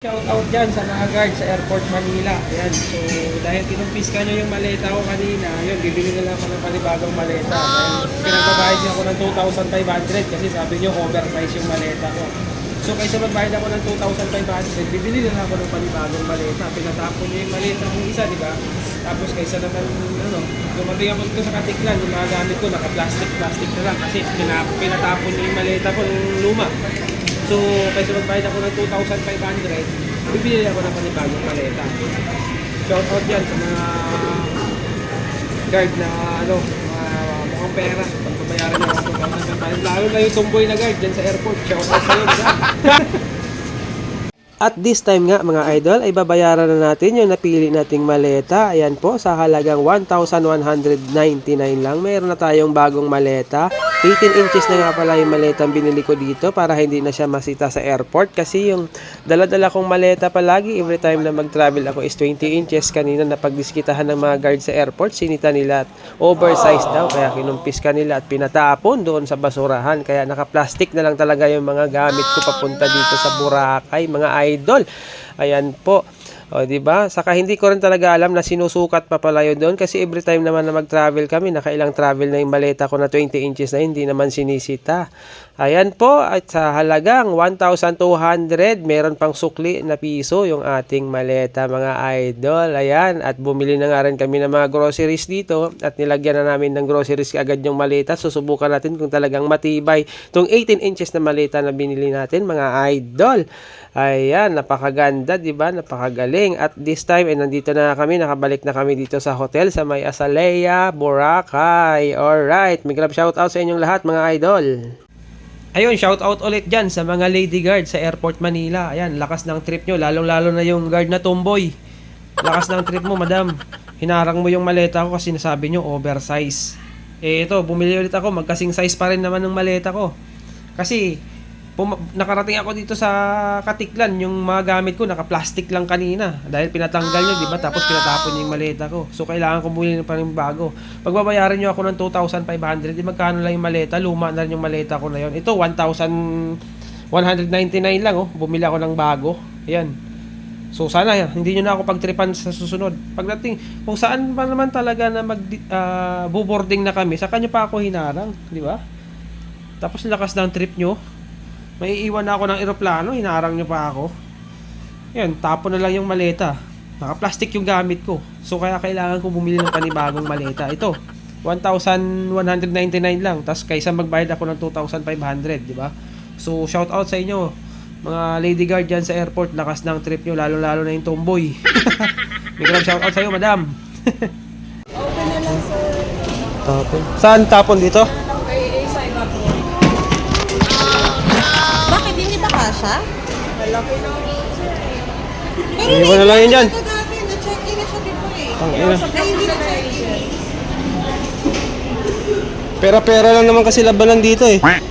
Shout out dyan sa mga guard sa Airport Manila. Ayan, so dahil kinumpis ka nyo yung maleta ko kanina, yun, bibili na lang ako ng panibagong maleta. Oh, no! Pinagbabayad niya ako ng 2,500 kasi sabi nyo oversize yung maleta ko. So kaysa magbayad ako ng 2,500, bibili na lang ako ng panibagong maleta. Pinatapon niya yung maleta kong isa, di ba? Tapos kaysa naman, ano, dumating ako dito sa Katiklan, yung mga gamit ko, naka-plastic-plastic na lang kasi pinatapon niya yung maleta ko nung luma. So, kaysa magbayad ako ng 2,500, bibili ako ng panibagong maleta. Shout out yan sa mga guard na ano, mga mukhang pera. Pagbabayaran niya ako ng 2,500. Lalo na yung tumboy na guard dyan sa airport. Shout out sa'yo. At this time nga mga idol ay babayaran na natin yung napili nating maleta. Ayan po sa halagang 1,199 lang. Meron na tayong bagong maleta. 18 inches na nga pala yung maleta binili ko dito para hindi na siya masita sa airport. Kasi yung dala-dala kong maleta palagi every time na mag-travel ako is 20 inches. Kanina napagdiskitahan ng mga guard sa airport. Sinita nila at oversized daw. Kaya kinumpis ka nila at pinatapon doon sa basurahan. Kaya naka-plastic na lang talaga yung mga gamit ko papunta dito sa Boracay. Mga idol. Ayan po. O, di ba? Saka hindi ko rin talaga alam na sinusukat pa pala yun doon kasi every time naman na mag-travel kami, nakailang travel na yung maleta ko na 20 inches na hindi naman sinisita. Ayan po, at sa halagang 1,200, meron pang sukli na piso yung ating maleta mga idol. Ayan, at bumili na nga rin kami ng mga groceries dito at nilagyan na namin ng groceries agad yung maleta. Susubukan natin kung talagang matibay itong 18 inches na maleta na binili natin mga idol. Ayan, napakaganda, di ba? Napakagaling. At this time, eh, nandito na kami, nakabalik na kami dito sa hotel sa May Azalea, Boracay. Alright, may grab shoutout sa inyong lahat mga idol. Ayun, shout out ulit dyan sa mga lady guard sa Airport Manila. Ayan, lakas ng trip nyo. Lalong-lalo na yung guard na tomboy. Lakas ng trip mo, madam. Hinarang mo yung maleta ko kasi nasabi nyo oversize. Eh, ito, bumili ulit ako. Magkasing size pa rin naman ng maleta ko. Kasi, pum- nakarating ako dito sa Katiklan, yung mga gamit ko, naka-plastic lang kanina. Dahil pinatanggal nyo, di ba? Tapos pinatapon nyo yung maleta ko. So, kailangan ko bumili pa rin bago. Pagbabayaran nyo ako ng 2,500, di magkano lang yung maleta? Luma na rin yung maleta ko na yon. Ito, 1,199 lang, oh. Bumili ako ng bago. Ayan. So sana hindi nyo na ako pagtripan sa susunod. Pagdating, kung saan pa naman talaga na mag ah, boarding na kami, sa kanyo pa ako hinarang, di ba? Tapos lakas ng trip nyo. May iwan ako ng eroplano, hinarang nyo pa ako. Yan, tapon na lang yung maleta. Naka-plastic yung gamit ko. So kaya kailangan ko bumili ng panibagong maleta. Ito, 1,199 lang. Tapos kaysa magbayad ako ng 2,500, di ba? So shout out sa inyo. Mga lady guard dyan sa airport, lakas ng trip nyo, lalo-lalo na yung tomboy. Grab shout out sa iyo, madam. Open na lang sir. Tapon. Saan tapon dito? Kasha? Malaki na Pero Iwan na lang yun dyan. ito dati, na-check-in na siya before eh. Ang ina. Ay, hindi na-check-in. Pera-pera lang naman kasi labanan dito eh. Na-i-board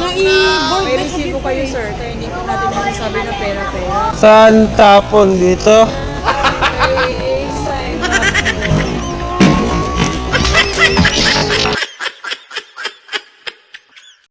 May na siya resibo kayo eh. sir, kaya hindi ko natin masasabi na pera-pera. Saan tapon dito?